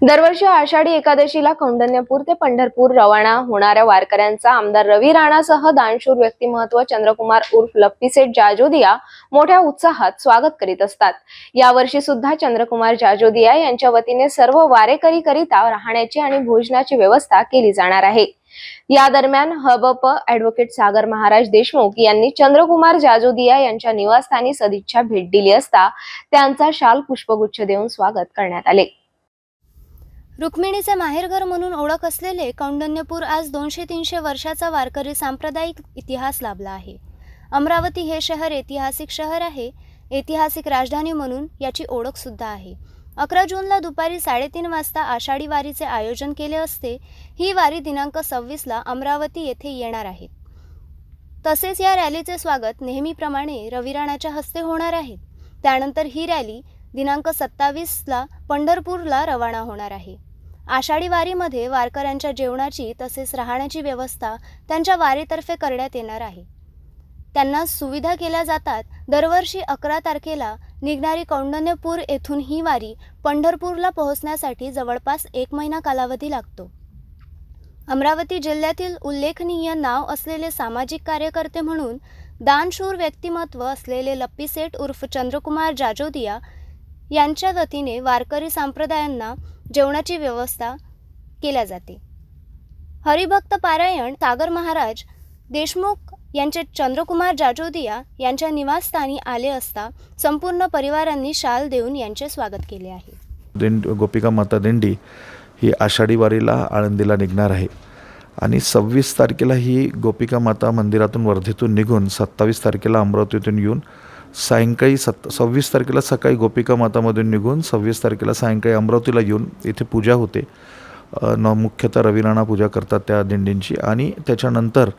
दरवर्षी आषाढी एकादशीला कौंडण्यपूर ते पंढरपूर रवाना होणाऱ्या वारकऱ्यांचा आमदार रवी राणासह दानशूर व्यक्तिमत्व चंद्रकुमार उर्फ लप्पीसेठ जाजोदिया मोठ्या उत्साहात स्वागत करीत असतात. यावर्षी सुद्धा चंद्रकुमार जाजोदिया यांच्या वतीने सर्व वारेकरी करिता राहण्याची आणि भोजनाची व्यवस्था केली जाणार आहे. या दरम्यान हबप ऍडव्होकेट सागर महाराज देशमुख यांनी चंद्रकुमार जाजोदिया यांच्या निवासस्थानी सदिच्छा भेट दिली असता त्यांचा शाल पुष्पगुच्छ देऊन स्वागत करण्यात आले. रुक्मिणीचे माहेरघर म्हणून ओळख असलेले कौंडण्यपूर आज दोनशे तीनशे वर्षाचा वारकरी सांप्रदायिक इतिहास लाभला आहे. अमरावती हे शहर ऐतिहासिक शहर आहे ऐतिहासिक राजधानी म्हणून याची ओळखसुद्धा आहे. अकरा जूनला दुपारी साडेतीन वाजता आषाढी वारीचे आयोजन केले असते ही वारी दिनांक सव्वीसला अमरावती येथे येणार आहेत तसेच या रॅलीचे स्वागत नेहमीप्रमाणे रविराणाच्या हस्ते होणार आहे. त्यानंतर ही रॅली दिनांक सत्तावीसला पंढरपूरला रवाना होणार आहे. आषाढी वारीमध्ये वारकऱ्यांच्या जेवणाची तसेच राहण्याची व्यवस्था त्यांच्या वारीतर्फे करण्यात येणार आहे. त्यांना सुविधा केल्या जातात. दरवर्षी अकरा तारखेला निघणारी कौंडण्यपूर येथून ही वारी पंढरपूरला पोहोचण्यासाठी जवळपास एक महिना कालावधी लागतो. अमरावती जिल्ह्यातील उल्लेखनीय नाव असलेले सामाजिक कार्यकर्ते म्हणून दानशूर व्यक्तिमत्व असलेले लप्पीसेठ उर्फ चंद्रकुमार जाजोदिया यांच्या वतीने वारकरी संप्रदायांना जेवणाची व्यवस्था केल्या जाते. हरिभक्त पारायण सागर महाराज देशमुख यांचे चंद्रकुमार जाजोदिया यांच्या निवासस्थानी आले असता संपूर्ण परिवारांनी शाल देऊन यांचे स्वागत केले आहे. दिंड गोपिका माता दिंडी ही आषाढी वारीला आळंदीला निघणार आहे आणि सव्वीस तारखेला ही गोपिका माता मंदिरातून वर्धेतून निघून सत्तावीस तारखेला अमरावतीतून येऊन सायंकाळी सत् सव्वीस तारखेला सकाळी गोपिका मातामधून निघून सव्वीस तारखेला सायंकाळी अमरावतीला येऊन इथे पूजा होते. न मुख्यतः रविराणा पूजा करतात त्या दिंडींची आणि त्याच्यानंतर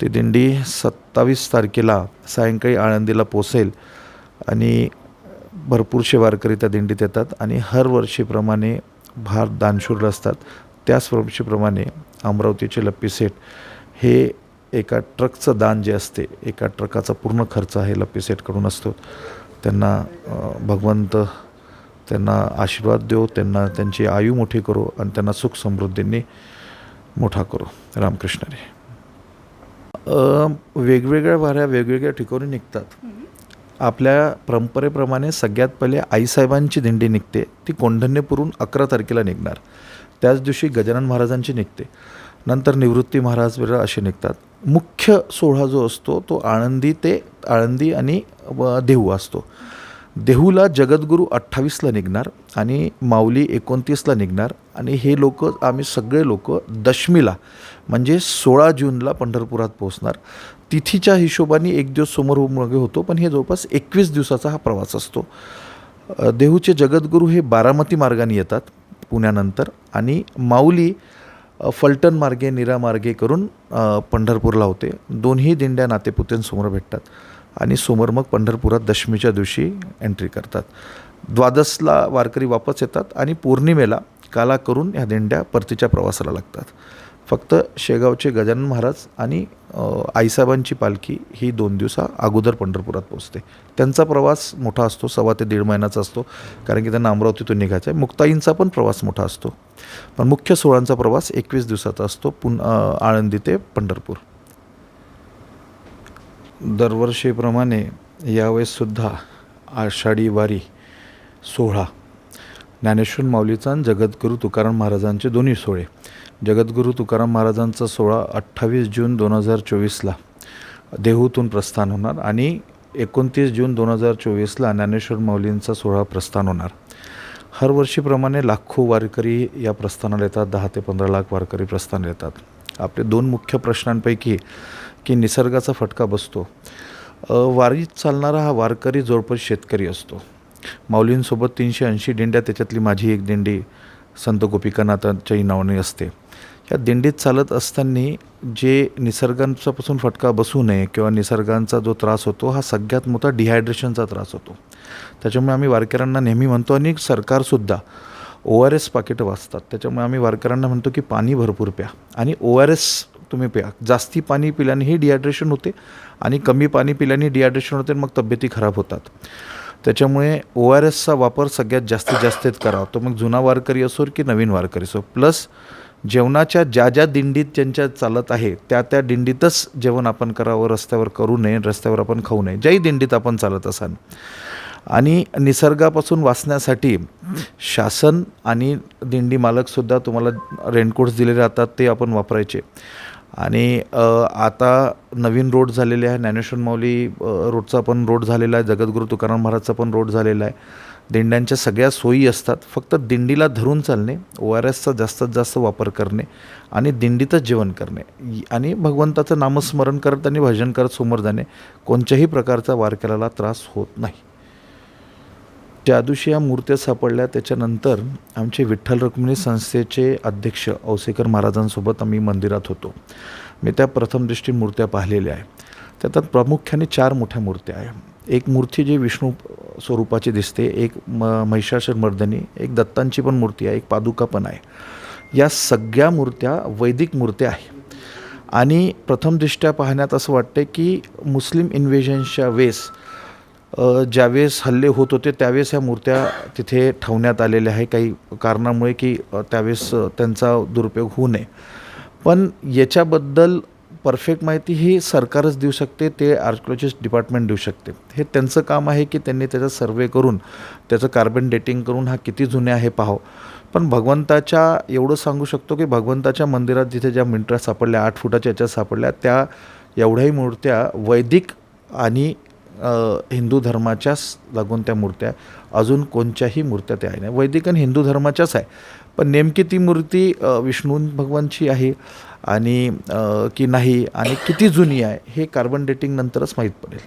ती दिंडी सत्तावीस तारखेला सायंकाळी आळंदीला पोचेल आणि भरपूरसे वारकरी त्या दिंडीत येतात आणि हर वर्षीप्रमाणे भार दानशूर असतात त्याच वर्षीप्रमाणे अमरावतीचे लप्पी सेठ हे एका ट्रकचं दान जे असते एका ट्रकाचा पूर्ण खर्च आहे लप्पी सेठकडून असतो. त्यांना भगवंत त्यांना आशीर्वाद देव त्यांना त्यांची आयु मोठी करो आणि त्यांना सुख समृद्धींनी मोठा करो. रामकृष्ण रे वेगवेगळ्या वाऱ्या वेगवेगळ्या ठिकाणी निघतात. आपल्या परंपरेप्रमाणे सगळ्यात पहिले आईसाहेबांची दिंडी निघते. ती कोंढण्यपूरून अकरा तारखेला निघणार. त्याच दिवशी गजानन महाराजांची निघते. नंतर निवृत्ती महाराज वगैरे असे निघतात. मुख्य सोहळा जो असतो तो आळंदी ते आळंदी आणि देहू असतो. देहूला जगद्गुरू अठ्ठावीसला निघणार आणि माऊली एकोणतीसला निघणार आणि हे लोक आम्ही सगळे लोक दशमीला म्हणजे सोळा जूनला पंढरपुरात पोहोचणार. तिथीच्या हिशोबाने एक दिवस समोर मागे होतो पण हे जवळपास एकवीस दिवसाचा हा प्रवास असतो. देहूचे जगद्गुरू हे बारामती मार्गाने येतात पुण्यानंतर आणि माऊली फलटण मार्गे निरा मार्गे करून पंढरपूरला होते. दोन्ही दिंड्या नातेपुतेंसमोर भेटतात आणि समोर मग पंढरपुरात दशमीच्या दिवशी एंट्री करतात. द्वादशला वारकरी वापस येतात आणि पौर्णिमेला काला करून ह्या दिंड्या परतीच्या प्रवासाला लागतात. फक्त शेगावचे गजानन महाराज आणि आईसाहेबांची पालखी ही दोन दिवसा अगोदर पंढरपुरात पोहोचते. त्यांचा प्रवास मोठा असतो सव्वा ते दीड महिन्याचा असतो. कारण की त्यांना अमरावतीतून निघायचा आहे मुक्ताईंचा पण प्रवास मोठा असतो. पण मुख्य सोहळांचा प्रवास एकवीस दिवसाचा असतो पुन आळंदी ते पंढरपूर. दरवर्षीप्रमाणे यावेळेससुद्धा आषाढी वारी सोहळा. ज्ञानेश्वर माऊलीचा आणि जगद्गुरू तुकाराम महाराजांचे दोन्ही सोहळे. जगद्गुरू तुकाराम महाराजांचा सोहळा अठ्ठावीस जून दोन हजार चोवीसला देहूतून प्रस्थान होणार आणि एकोणतीस जून दोन हजार चोवीसला ज्ञानेश्वर माऊलींचा सोहळा प्रस्थान होणार. हर वर्षीप्रमाणे लाखो वारकरी या प्रस्थानाला येतात दहा ते पंधरा लाख वारकरी प्रस्थानाला येतात. आपले दोन मुख्य प्रश्नांपैकी की निसर्गाचा फटका बसतो. वारीत चालणारा हा वारकरी जवळपास शेतकरी असतो. माऊलींसोबत तीनशे ऐंशी दिंड्या त्याच्यातली माझी एक दिंडी संत गोपिकानाथाच्याही नावाने असते. या दिंडीत चालत असताना जे निसर्गांपासून फटका बसू नये किंवा निसर्गांचा जो त्रास होतो हा सगळ्यात मोठा डिहायड्रेशनचा त्रास होतो. त्याच्यामुळे आम्ही वारकऱ्यांना नेहमी म्हणतो आणि सरकारसुद्धा ओ आर एस पाकिटं वाचतात. त्याच्यामुळे आम्ही वारकऱ्यांना म्हणतो की पाणी भरपूर प्या. आणि ओ आर एस तुम्ही प्या. जास्ती पाणी पिल्यानेही डिहायड्रेशन होते आणि कमी पाणी पिल्याने डिहायड्रेशन होते आणि मग तब्येती खराब होतात. त्याच्यामुळे ओ आर एसचा वापर सगळ्यात जास्तीत जास्तीत करावा. तो मग जुना वारकरी असो की नवीन वारकरी असो. प्लस जेवणाच्या ज्या ज्या दिंडीत ज्यांच्या चालत आहे त्या त्या दिंडीतच जेवण आपण करावं रस्त्यावर करू नये रस्त्यावर आपण खाऊ नये. ज्याही दिंडीत आपण चालत असाल. आणि निसर्गापासून वाचण्यासाठी शासन आणि दिंडी मालकसुद्धा तुम्हाला रेनकोट्स दिले जातात ते आपण वापरायचे. आणि आता नवीन रोड झालेले आहे ज्ञानेश्वर माऊली रोडचा पण रोड झालेला आहे जगद्गुरू तुकाराम महाराजचा पण रोड झालेला आहे. दिंड्यांच्या सगळ्या सोयी असतात फक्त दिंडीला धरून चालणे ओ आर एसचा जास्तीत जास्त वापर करणे आणि दिंडीतच जेवण करणे. आणि भगवंताचं नामस्मरण करत आणि भजन करत समोर जाणे कोणत्याही प्रकारचा वारकऱ्याला त्रास होत नाही. ज्या दिवशी या मूर्त्या सापडल्या त्याच्यानंतर आमचे विठ्ठल रुक्मिणी संस्थेचे अध्यक्ष औसेकर महाराजांसोबत आम्ही मंदिरात होतो. मी त्या प्रथम दृष्टी मूर्त्या पाहिलेल्या आहे त्यातात प्रामुख्याने चार मोठ्या मूर्त्या आहे एक मूर्ती जी विष्णू स्वरूपाची दिसते एक म महिषासूर मर्दनी एक दत्तांची पण मूर्ती आहे एक पादुका पण आहे. या सगळ्या मूर्त्या वैदिक मूर्त्या आहे आणि प्रथमदृष्ट्या पाहण्यात असं वाटते की मुस्लिम इन्व्हेजन्सच्या वेस ज्यावेळेस हल्ले होत होते त्यावेळेस ह्या मूर्त्या तिथे ठेवण्यात आलेल्या आहे काही कारणामुळे की त्यावेळेस त्यांचा दुरुपयोग होऊ नये. पण याच्याबद्दल परफेक्ट माहिती ही सरकारच देऊ शकते ते आर्किओलॉजिस्ट डिपार्टमेंट देऊ शकते. हे त्यांचं काम आहे की त्यांनी त्याचा सर्वे करून त्याचं कार्बन डेटिंग करून हा किती जुने आहे पाहावं. पण भगवंताच्या एवढं सांगू शकतो की भगवंताच्या मंदिरात जिथे ज्या मिंट्रा सापडल्या आठ फुटाच्या याच्यात सापडल्या त्या एवढ्याही मूर्त्या वैदिक आणि हिंदू धर्माच्याच लागून त्या मूर्त्या अजून कोणत्याही मूर्त्या त्या आहे नाही. वैदिक आणि हिंदू धर्माच्याच आहे पण नेमकी ती मूर्ती विष्णू भगवानची आहे आणि की नाही आणि किती जुनी आहे हे कार्बन डेटिंग नंतरच माहीत पडेल.